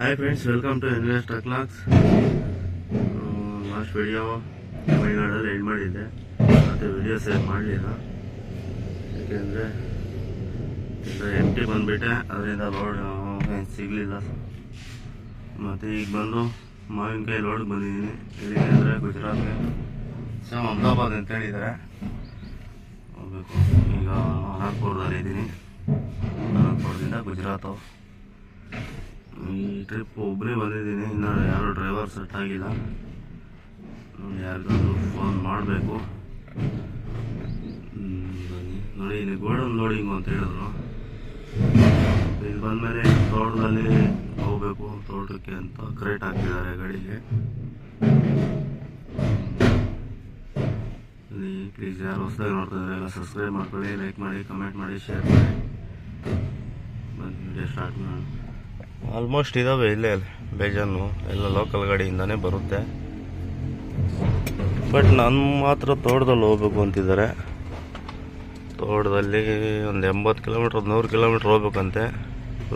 Hi friends welcome to invest clocks last video ತಮಿಳ್ನಾಡಲ್ಲಿ end ಮಾಡಿದ್ದೆ. ಮತ್ತು video save ಮಾಡಲಿಲ್ಲ. ಏಕೆಂದರೆ ಎಂ ಟಿ ಬಂದುಬಿಟ್ಟೆ. ಅದರಿಂದ ಲೋಡ್ ಏನು ಸಿಗಲಿಲ್ಲ. ಮತ್ತು ಈಗ ಬಂದು ಮಾವಿನಕಾಯಿ ರೋಡ್ ಬಂದಿದ್ದೀನಿ. ಎಲ್ಲಿಗೆ ಅಂದರೆ ಗುಜರಾತ್ಗೆ. ಸೊ, ಅಹಮದಾಬಾದ್ ಅಂತ ಹೇಳಿದ್ದಾರೆ. ಹೋಗಬೇಕು. ಈಗ ನಾಗ್ಪುರದಲ್ಲಿ ಇದ್ದೀನಿ ನಾಗ್ಪುರದಿಂದ ಗುಜರಾತು. ಈ ಟ್ರಿಪ್ ಒಬ್ಬನೇ ಬಂದಿದ್ದೀನಿ ಇನ್ನು ಯಾರು ಡ್ರೈವರ್ ಸೆಟ್ ಆಗಿಲ್ಲ. ಯಾರಿಗಾದ್ರೂ ಫೋನ್ ಮಾಡಬೇಕು. ನೋಡಿ, ಇಲ್ಲಿ ಗೋಡನ್ ಲೋಡಿಂಗು ಅಂತ ಹೇಳಿದ್ರು. ಇಲ್ಲಿ ಬಂದಮೇಲೆ ತೋಟದಲ್ಲಿ ಹೋಗ್ಬೇಕು, ತೋಟಕ್ಕೆ ಅಂತ ಕ್ರೇಟ್ ಹಾಕಿದ್ದಾರೆ ಗಾಡಿಗೆ. ಪ್ಲೀಸ್ ಯಾರು ಹೊಸದಾಗಿ ನೋಡ್ತಿದ್ರೆ ಎಲ್ಲ ಸಬ್ಸ್ಕ್ರೈಬ್ ಮಾಡ್ಕೊಳ್ಳಿ ಲೈಕ್ ಮಾಡಿ ಕಮೆಂಟ್ ಮಾಡಿ ಶೇರ್ ಮಾಡಿ. ಬಂದು ವಿಡಿಯೋ ಸ್ಟಾರ್ಟ್ ಮಾಡೋಣ. ಆಲ್ಮೋಸ್ಟ್ ಇದಾವೆ ಇಲ್ಲೇ, ಬೇಜಾನು. ಎಲ್ಲ ಲೋಕಲ್ ಗಾಡಿಯಿಂದಾನೇ ಬರುತ್ತೆ. ಬಟ್ ನಾನು ಮಾತ್ರ ತೋಟದಲ್ಲಿ ಹೋಗ್ಬೇಕು ಅಂತಿದ್ದಾರೆ. ತೋಟದಲ್ಲಿ ಒಂದು ಎಂಬತ್ತು ಕಿಲೋಮೀಟ್ರ್ ನೂರು ಕಿಲೋಮೀಟ್ರ್ ಹೋಗ್ಬೇಕಂತೆ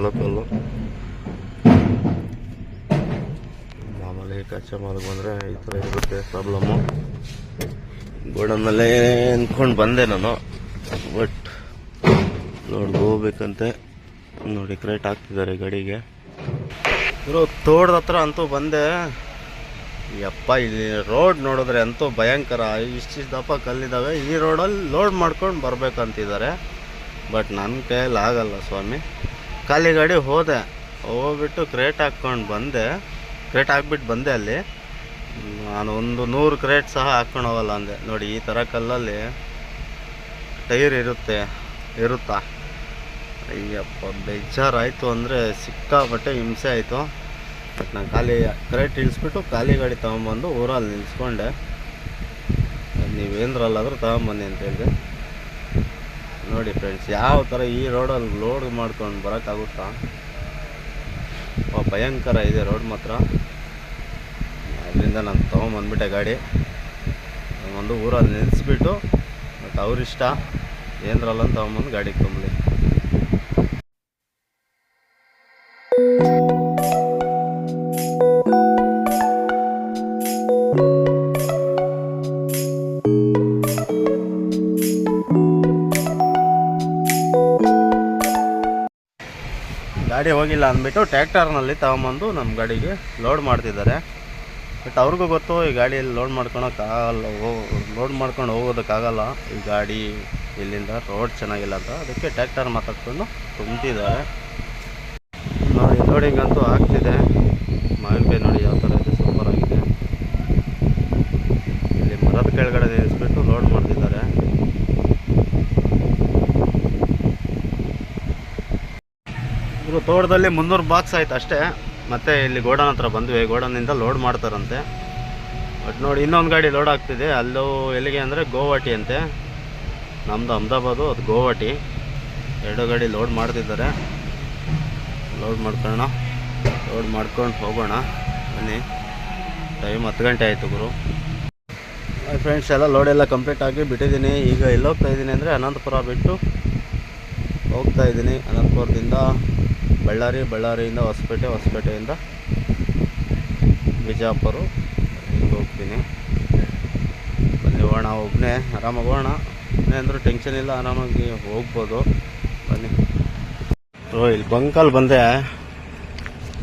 ಲೋಕಲ್ಲು ಮಾಮೂಲಿ ಕಚ್ಚಾ ಮಾಲ್ಗೆ ಬಂದರೆ ಈ ಥರ ಇರುತ್ತೆ ಪ್ರಾಬ್ಲಮ್ಮು ಗೋಡನ್ನಲ್ಲೇ ಅಂದ್ಕೊಂಡು ಬಂದೆ ನಾನು. ಬಟ್ ನೋಡ್ಕೋಬೇಕಂತೆ ನೋಡಿ ಕ್ರೇಟ್ ಹಾಕ್ತಿದ್ದಾರೆ ಗಡಿಗೆ. ಇರೋ ತೋಟದ ಹತ್ರ ಅಂತೂ ಬಂದೆ. ಯಪ್ಪ, ಇಲ್ಲಿ ರೋಡ್ ನೋಡಿದ್ರೆ ಅಂತೂ ಭಯಂಕರ. ಇಷ್ಟಿಷ್ಟು ದಪ್ಪ ಕಲ್ಲಿದ್ದಾವೆ ಈ ರೋಡಲ್ಲಿ ಲೋಡ್ ಮಾಡ್ಕೊಂಡು ಬರಬೇಕಂತಿದ್ದಾರೆ. ಬಟ್ ನನ್ನ ಕೈಯಲ್ಲಿ ಆಗಲ್ಲ ಸ್ವಾಮಿ. ಖಾಲಿ ಗಾಡಿ ಹೋದೆ. ಹೋಗ್ಬಿಟ್ಟು ಕ್ರೇಟ್ ಹಾಕ್ಕೊಂಡು ಬಂದೆ. ಕ್ರೇಟ್ ಹಾಕ್ಬಿಟ್ಟು ಬಂದೆ ಅಲ್ಲಿ. ನಾನು ಒಂದು ನೂರು ಕ್ರೇಟ್ ಸಹ ಹಾಕ್ಕೊಂಡು ಹೋಗಲ್ಲ ಅಂದೆ. ನೋಡಿ, ಈ ಥರ ಕಲ್ಲಲ್ಲಿ ಟೈರ್ ಇರುತ್ತೆ, ಇರುತ್ತಾ? ಅಯ್ಯಪ್ಪ, ಬೇಜಾರಾಯಿತು ಅಂದರೆ ಸಿಕ್ಕಾಪಟ್ಟೆ ಹಿಂಸೆ ಆಯಿತು. ಬಟ್ ನಾನು ಖಾಲಿ ಕರೆಕ್ಟ್ ಇಳಿಸ್ಬಿಟ್ಟು ಖಾಲಿ ಗಾಡಿ ತೊಗೊಂಬಂದು ಊರಲ್ಲಿ ನಿಲ್ಸ್ಕೊಂಡೆ. ನೀವೇಂದ್ರಲ್ಲಾದರೂ ತೊಗೊಂಬನ್ನಿ ಅಂತ ಹೇಳಿದೆ. ನೋಡಿ ಫ್ರೆಂಡ್ಸ್ ಯಾವ ಥರ ಈ ರೋಡಲ್ಲಿ ಲೋಡ್ ಮಾಡ್ಕೊಂಡು ಬರೋಕ್ಕಾಗುತ್ತಾ? ಭಯಂಕರ ಇದೆ ರೋಡ್ ಮಾತ್ರ. ಅದರಿಂದ ನಾನು ತೊಗೊಂಬಂದ್ಬಿಟ್ಟೆ ಗಾಡಿ. ಒಂದು ಊರಲ್ಲಿ ನಿಲ್ಲಿಸ್ಬಿಟ್ಟು ಮತ್ತು ಅವ್ರಿಷ್ಟ ಏನರಲ್ಲ ತೊಗೊಂಬಂದು ಗಾಡಿಗೆ ತೊಗೊಂಬಲಿ ಗಾಡಿ ಹೋಗಿಲ್ಲ ಅಂದ್ಬಿಟ್ಟು ಟ್ಯಾಕ್ಟರ್ನಲ್ಲಿ ತಗೊಂಬಂದು ನಮ್ಮ ಗಾಡಿಗೆ ಲೋಡ್ ಮಾಡ್ತಿದ್ದಾರೆ. ಬಟ್ ಅವ್ರಿಗೂ ಗೊತ್ತು, ಈ ಗಾಡಿಯಲ್ಲಿ ಲೋಡ್ ಮಾಡ್ಕೊಳಕ್ಕಾಗಲ್ಲ ಲೋಡ್ ಮಾಡ್ಕೊಂಡು ಹೋಗೋದಕ್ಕಾಗಲ್ಲ ಈ ಗಾಡಿ ಇಲ್ಲಿಂದ ರೋಡ್ ಚೆನ್ನಾಗಿಲ್ಲ ಅಂತ. ಅದಕ್ಕೆ ಟ್ಯಾಕ್ಟರ್ ಮಾತಾಡ್ಕೊಂಡು ತುಂಬ್ತಿದ್ದಾರೆ ಲೋಡಿಂಗ್ ಅಂತೂ ಆಗ್ತಿದೆ ಮಾವಿನಕಾಯಿ ನೋಡಿ ಯಾವ ಥರ ಇದೆ ಸೂಪರ್ ಆಗಿದೆ. ಇಲ್ಲಿ ಮರದ ಕೆಳಗಡೆ ನಿಲ್ಲಿಸ್ಬಿಟ್ಟು ಲೋಡ್ ಮಾಡ್ತಿದ್ದಾರೆ. ಇವರು ತೋಟದಲ್ಲಿ ಮುನ್ನೂರು ಬಾಕ್ಸ್ ಆಯ್ತು ಅಷ್ಟೇ. ಮತ್ತೆ ಇಲ್ಲಿ ಗೋಡನ್ ಹತ್ರ ಬಂದ್ವಿ. ಗೋಡನ್ನಿಂದ ಲೋಡ್ ಮಾಡ್ತಾರಂತೆ. ಬಟ್ ನೋಡಿ ಇನ್ನೊಂದು ಗಾಡಿ ಲೋಡ್ ಆಗ್ತಿದೆ. ಅಲ್ಲೂ ಎಲ್ಲಿಗೆ ಅಂದರೆ ಗೋವಾಟಿ ಅಂತೆ. ನಮ್ಮದು ಅಹಮದಾಬಾದು, ಅದು ಗೋವಾಟಿ. ಎರಡು ಗಾಡಿ ಲೋಡ್ ಮಾಡ್ತಿದ್ದಾರೆ. ಲೋಡ್ ಮಾಡ್ಕೊಳ್ಳೋಣ. ಲೋಡ್ ಮಾಡ್ಕೊಂಡು ಹೋಗೋಣ. ಬನ್ನಿ. ಟೈಮ್ ಹತ್ತು ಗಂಟೆ ಆಯಿತು ಗುರು. ಫ್ರೆಂಡ್ಸ್ ಎಲ್ಲ ಲೋಡ್ ಎಲ್ಲ ಕಂಪ್ಲೀಟ್ ಆಗಿ ಬಿಟ್ಟಿದ್ದೀನಿ. ಈಗ ಎಲ್ಲಿ ಹೋಗ್ತಾ ಇದ್ದೀನಿ ಅಂದರೆ ಅನಂತಪುರ ಬಿಟ್ಟು ಹೋಗ್ತಾ ಇದ್ದೀನಿ. ಅನಂತಪುರದಿಂದ ಬಳ್ಳಾರಿ, ಬಳ್ಳಾರಿಯಿಂದ ಹೊಸಪೇಟೆ, ಹೊಸಪೇಟೆಯಿಂದ ಬಿಜಾಪುರ ಹಿಂಗೆ ಹೋಗ್ತೀನಿ. ಬನ್ನಿ, ಹೋಗೋಣ ಒಬ್ಬನೇ ಆರಾಮಾಗಿ ಹೋಗೋಣ. ಅಂದರೂ ಟೆನ್ಷನ್ ಇಲ್ಲ, ಆರಾಮಾಗಿ ಹೋಗ್ಬೋದು. ಬನ್ನಿ. ಇಲ್ಲಿ ಬಂಕಲ್ ಬಂದೆ.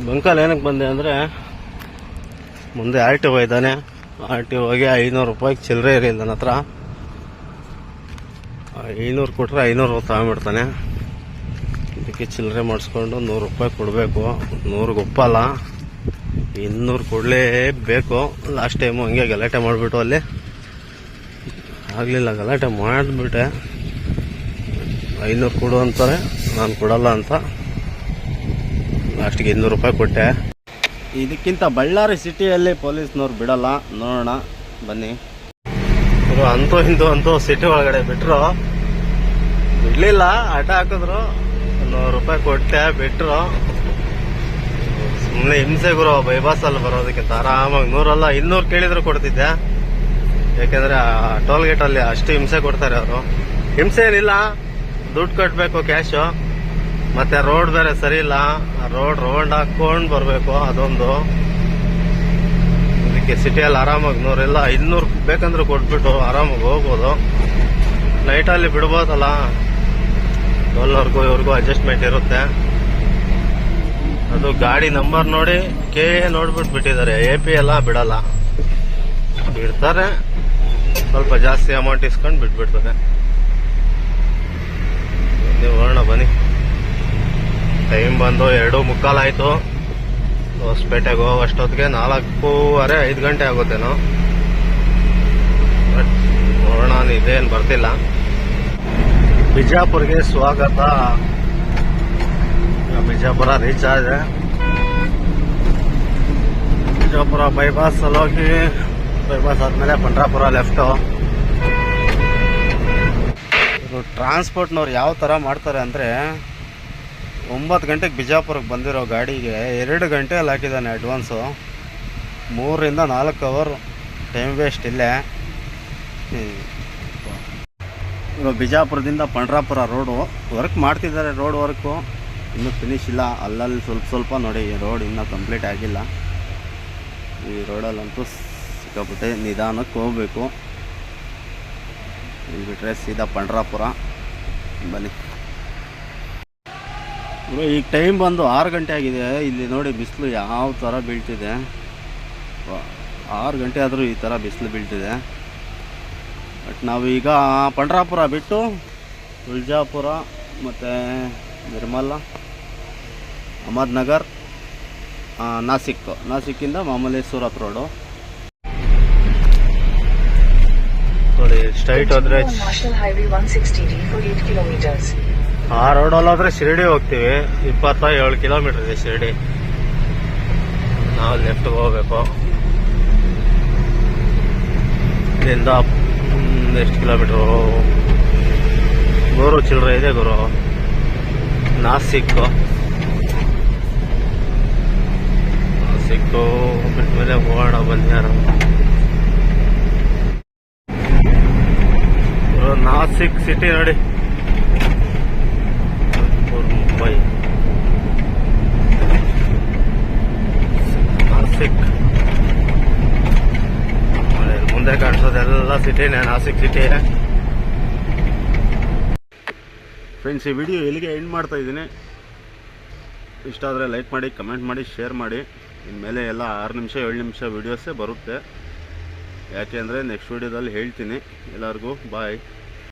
ಬಂಕಲ್ ಏನಕ್ಕೆ ಬಂದೆ ಅಂದರೆ, ಮುಂದೆ ಆರ್ ಟಿ ಒ ಇದ್ದಾನೆ ಆರ್ ಟಿ ಒಗೆ ಐನೂರು ರೂಪಾಯಿಗೆ ಚಿಲ್ಲರೆ ಇರಿ ನನ್ನ ಹತ್ರ. ಐನೂರು ಕೊಟ್ಟರೆ ಐನೂರು ತಗೊಂಬಿಡ್ತಾನೆ ಅದಕ್ಕೆ ಚಿಲ್ಲರೆ ಮಾಡಿಸ್ಕೊಂಡು ನೂರು ರೂಪಾಯಿ ಕೊಡಬೇಕು. ನೂರಿಗೆ ಒಪ್ಪಲ್ಲ. ಇನ್ನೂರು ಕೊಡಲೇಬೇಕು. ಲಾಸ್ಟ್ ಟೈಮು ಹಂಗೆ ಗಲಾಟೆ ಮಾಡಿಬಿಟ್ಟು ಅಲ್ಲಿ. ಆಗಲಿಲ್ಲ, ಗಲಾಟೆ ಮಾಡಿಬಿಟ್ಟೆ. ಐನೂರು ಕೊಡು ಅಂತಾರೆ. ನಾನು ಕೊಡಲ್ಲ ಅಂತ. ಲಾಸ್ಟಿಗೆ ಇನ್ನೂರು ರೂಪಾಯಿ ಕೊಟ್ಟೆ. ಇದಕ್ಕಿಂತ ಬಳ್ಳಾರಿ ಸಿಟಿಯಲ್ಲಿ ಪೊಲೀಸ್ನವ್ರು ಬಿಡಲ್ಲ. ನೋಡೋಣ ಬನ್ನಿ. ಅಂತೂ ಹಿಂದೂ ಅಂತೂ ಸಿಟಿ ಒಳಗಡೆ ಬಿಟ್ರು. ಬಿಡಲಿಲ್ಲ ಆಟ ಹಾಕಿದ್ರು. ನೂರು ರೂಪಾಯಿ ಕೊಟ್ಟೆ ಬಿಟ್ರು. ಸುಮ್ಮನೆ ಹಿಂಸೆ ಗುರು ಬೈಬಾಸಲ್ಲಿ ಬರೋದಕ್ಕೆ ಆರಾಮಾಗಿ ನೂರಲ್ಲ ಇನ್ನೂರು ಕೇಳಿದ್ರು ಕೊಡ್ತಿದ್ದೆ. ಯಾಕೆಂದ್ರೆ ಟೋಲ್ ಗೇಟ್ ಅಲ್ಲಿ ಅಷ್ಟು ಹಿಂಸೆ ಕೊಡ್ತಾರೆ ಅವರು. ಹಿಂಸೆ ಏನಿಲ್ಲ. ದುಡ್ಡು ಕಟ್ಟಬೇಕು ಕ್ಯಾಶು ಮತ್ತೆ ರೋಡ್ ಬೇರೆ ಸರಿ ಇಲ್ಲ. ರೋಡ್ ರೌಂಡ್ ಹಾಕೊಂಡು ಬರಬೇಕು ಅದೊಂದು. ಇದಕ್ಕೆ ಸಿಟಿಯಲ್ಲಿ ಆರಾಮಾಗಿ ನೂರೆಲ್ಲ ಐದುನೂರು ಬೇಕಂದ್ರೆ ಕೊಟ್ಬಿಟ್ಟು ಆರಾಮಾಗಿ ಹೋಗ್ಬೋದು. ನೈಟಲ್ಲಿ ಬಿಡ್ಬೋದಲ್ಲ. ಟ್ವೆಲ್ವರೆಗೂ ಇವ್ರಿಗೂ ಅಡ್ಜಸ್ಟ್ಮೆಂಟ್ ಇರುತ್ತೆ. ಅದು ಗಾಡಿ ನಂಬರ್ ನೋಡಿ ಕೆ ನೋಡ್ಬಿಟ್ಟು ಬಿಟ್ಟಿದ್ದಾರೆ. ಎ ಪಿ ಎಲ್ಲ ಬಿಡಲ್ಲ. ಬಿಡ್ತಾರೆ. ಸ್ವಲ್ಪ ಜಾಸ್ತಿ ಅಮೌಂಟ್ ಇಸ್ಕೊಂಡು ಬಿಟ್ಬಿಡ್ತಾರೆ ನೀವು ಹೋಗೋಣ ಬನ್ನಿ ಟೈಮ್ ಬಂದು ಎರಡು ಮುಕ್ಕಾಲಾಯ್ತು ಹೊಸಪೇಟೆಗೆ ಹೋಗೋ ಅಷ್ಟೊತ್ತಿಗೆ ನಾಲ್ಕೂವರೆ, ಐದು ಗಂಟೆ ಆಗುತ್ತೇನೋ. ಬಟ್ ನೋಡೋಣ, ಇದೇನು ಬರ್ತಿಲ್ಲ. ಬಿಜಾಪುರ್ಗೆ ಸ್ವಾಗತ. ಬಿಜಾಪುರ ರೀಚ್ ಆಗಿದೆ. ಬಿಜಾಪುರ ಬೈಪಾಸ್ ಹೋಗಿ, ಬೈಪಾಸ್ ಆದ್ಮೇಲೆ ಪಂಡ್ರಾಪುರ ಲೆಫ್ಟು. ಟ್ರಾನ್ಸ್ಪೋರ್ಟ್ನವ್ರು ಯಾವ ಥರ ಮಾಡ್ತಾರೆ ಅಂದರೆ ಒಂಬತ್ತು ಗಂಟೆಗೆ ಬಿಜಾಪುರಕ್ಕೆ ಬಂದಿರೋ ಗಾಡಿಗೆ ಎರಡು ಗಂಟೆ ಅಲ್ಲಿ ಹಾಕಿದ್ದಾನೆ ಅಡ್ವಾನ್ಸು ಮೂರರಿಂದ ನಾಲ್ಕು ಅವರ್ ಟೈಮ್ ವೇಸ್ಟ್ ಇಲ್ಲೇ. ಬಿಜಾಪುರದಿಂದ ಪಂಡ್ರಾಪುರ ರೋಡು ವರ್ಕ್ ಮಾಡ್ತಿದ್ದಾರೆ ರೋಡ್ ವರ್ಕು ಇನ್ನೂ ಫಿನಿಶ್ ಇಲ್ಲ. ಅಲ್ಲಲ್ಲಿ ಸ್ವಲ್ಪ ಸ್ವಲ್ಪ ನೋಡಿ ರೋಡ್ ಇನ್ನೂ ಕಂಪ್ಲೀಟ್ ಆಗಿಲ್ಲ. ಈ ರೋಡಲ್ಲಂತೂ ಸಿಕ್ಕಾಪಟ್ಟೆ ನಿಧಾನಕ್ಕೆ ಹೋಗ್ಬೇಕು. ಇಲ್ಲಿ ಬಿಟ್ಟರೆ ಸೀದಾ ಪಂಡ್ರಾಪುರ. ಬನ್ನಿ. ಈಗ ಟೈಮ್ ಬಂದು ಆರು ಗಂಟೆ ಆಗಿದೆ. ಇಲ್ಲಿ ನೋಡಿ ಬಿಸಿಲು ಯಾವ ಥರ ಬೀಳ್ತಿದೆ. ಆರು ಗಂಟೆ ಆದರೂ ಈ ಥರ ಬಿಸಿಲು ಬೀಳ್ತಿದೆ. ಬಟ್ ನಾವೀಗ ಈಗ ಪಂಡ್ರಾಪುರ ಬಿಟ್ಟು ತುಳಜಾಪುರ ಮತ್ತು ನಿರ್ಮಲ ಅಹಮದ್ನಗರ್ ಆ, ನಾಸಿಕ್. ನಾಸಿಕ್ಕಿಂದ ಮಾಮೂಲಿ ಸೂರತ್ ರೋಡು ನೋಡಿ ಸ್ಟ್ರೈಟ್ ಹೋದ್ರೆ on National Highway 160D for 8 kilometers. ಆ ರೋಡಲ್ಲಿ ಹೋದ್ರೆ ಶಿರಡಿ ಹೋಗ್ತೀವಿ. ಇಪ್ಪತ್ತ ಏಳು ಕಿಲೋಮೀಟರ್ ಇದೆ ಶಿರಡಿ. ನಾವು ಲೆಫ್ಟ್ಗೆ ಹೋಗ್ಬೇಕು. ಇಲ್ಲಿಂದ ಎಷ್ಟು ಕಿಲೋಮೀಟ್ರು ನೂರು ಚಿಲ್ಲರೆ ಇದೆ ಗುರು. ನಾಸಿಕ್. ನಾಸಿಕ್ಕು ಬಿಟ್ಮೇಲೆ ಹೋಗೋಣ ಬನ್ನಿ ಯಾರು. ಗುರು, ನಾಸಿಕ್ ಸಿಟಿ ನೋಡಿ. ನಾಸಿಕ್ ಮುಂದೆ ಕಾಣಿಸೋದೆಲ್ಲ ಸಿಟಿನೇ, ನಾಸಿಕ್ ಸಿಟಿ ಫ್ರೆಂಡ್ಸ್ ಈ ವಿಡಿಯೋ ಇಲ್ಲಿಗೆ ಎಂಡ್ ಮಾಡ್ತಾ ಇದ್ದೀನಿ? ಇಷ್ಟ ಆದರೆ ಲೈಕ್ ಮಾಡಿ ಕಮೆಂಟ್ ಮಾಡಿ ಶೇರ್ ಮಾಡಿ. ಇನ್ಮೇಲೆ ಎಲ್ಲ ಆರು ನಿಮಿಷ, ಏಳು ನಿಮಿಷ ವೀಡಿಯೋಸೇ ಬರುತ್ತೆ. ಯಾಕೆ ಅಂದರೆ ನೆಕ್ಸ್ಟ್ ವೀಡಿಯೋದಲ್ಲಿ ಹೇಳ್ತೀನಿ. ಎಲ್ಲರಿಗೂ ಬಾಯ್